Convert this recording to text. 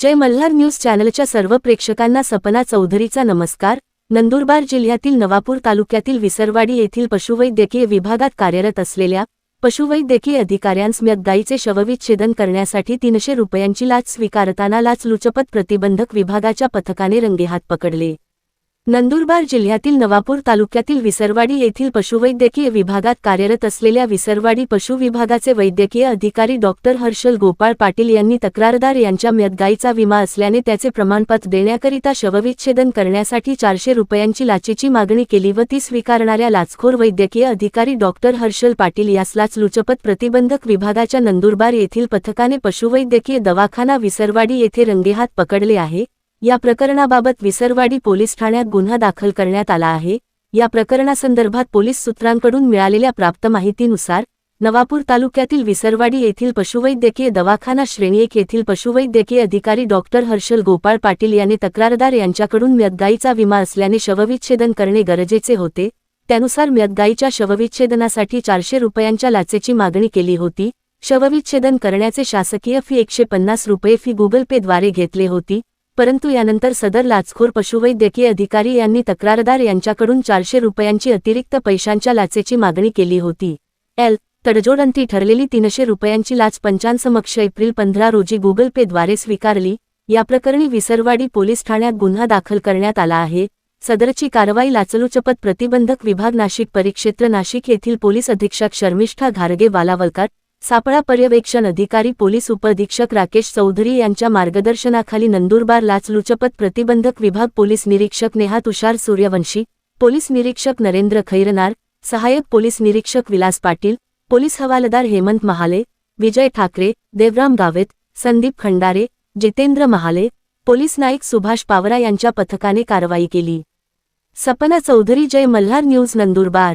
जय Malhar news चॅनलच्या सर्व प्रेक्षकांना सपना चौधरीचा नमस्कार. नंदुरबार जिल्ह्यातील नवापूर तालुक्यातील विसरवाडी येथील पशुवैद्यकीय विभागात कार्यरत असलेल्या पशुवैद्यकीय अधिकाऱ्यांस म्यद गायीचे शवविच्छेदन करण्यासाठी तीनशे रुपयांची लाच स्वीकारताना लाचलुचपत प्रतिबंधक विभागाच्या पथकाने रंगेहात पकडले. नंदुरबार जिल्ह्यातील नवापूर तालुक्यातील विसरवाडी येथील पशुवैद्यकीय विभागात कार्यरत असलेल्या विसरवाडी पशु विभागाचे वैद्यकीय अधिकारी डॉक्टर हर्षल गोपाळ पाटील यांनी तक्रारदार यांच्या म्यदगाईचा विमा असल्याने त्याचे प्रमाणपत्र देण्याकरिता शवविच्छेदन करण्यासाठी चारशे रुपयांची लाचेची मागणी केली व ती स्वीकारणाऱ्या लाचखोर वैद्यकीय अधिकारी डॉक्टर हर्षल पाटील यास लाचलुचपत प्रतिबंधक विभागाच्या नंदुरबार येथील पथकाने पशुवैद्यकीय दवाखाना विसरवाडी येथे रंगेहात पकडले आहे. या प्रकरणाबाबत विसरवाडी पोलीस ठाण्यात गुन्हा दाखल करण्यात आला आहे. या प्रकरणासंदर्भात पोलीस सूत्रांकडून मिळालेल्या प्राप्त माहितीनुसार नवापूर तालुक्यातील विसरवाडी येथील पशुवैद्यकीय दवाखाना श्रेणी एक येथील पशुवैद्यकीय अधिकारी डॉक्टर हर्षल गोपाळ पाटील यांनी तक्रारदार यांच्याकडून म्यदगाईचा विमा असल्याने शवविच्छेदन करणे गरजेचे होते. त्यानुसार म्यदगाईच्या शवविच्छेदनासाठी चारशे रुपयांच्या लाचेची मागणी केली होती. शवविच्छेदन करण्याचे शासकीय फी एकशे पन्नास रुपये फी गुगल पेद्वारे घेतले होती. परंतु यानंतर सदर लाचखोर पशुवैद्यकीय अधिकारी यांनी तक्रारदार यांच्याकडून चारशे रुपयांची अतिरिक्त पैशांच्या लाचेची मागणी केली होती. एल. तडजोडंती ठरलेली तीनशे रुपयांची लाच पंचांसमक्ष एप्रिल पंधरा रोजी गुगल पेद्वारे स्वीकारली. याप्रकरणी विसरवाडी पोलीस ठाण्यात गुन्हा दाखल करण्यात आला आहे. सदरची कारवाई लाचलुचपत प्रतिबंधक विभाग नाशिक परिक्षेत्र नाशिक येथील पोलीस अधीक्षक शर्मिष्ठा घारगे वालावलकर सापळा पर्यवेक्षण अधिकारी पोलीस उपअधीक्षक राकेश चौधरी यांच्या मार्गदर्शनाखाली नंदुरबार लाचलुचपत प्रतिबंधक विभाग पोलीस निरीक्षक नेहा तुषार सूर्यवंशी पोलीस निरीक्षक नरेंद्र खैरनार सहाय्यक पोलीस निरीक्षक विलास पाटील पोलीस हवालदार हेमंत महाले विजय ठाकरे देवराम गावेत संदीप खंडारे जितेंद्र महाले पोलीस नाईक सुभाष पावरा यांच्या पथकाने कारवाई केली. सपना चौधरी जय मल्हार न्यूज नंदुरबार.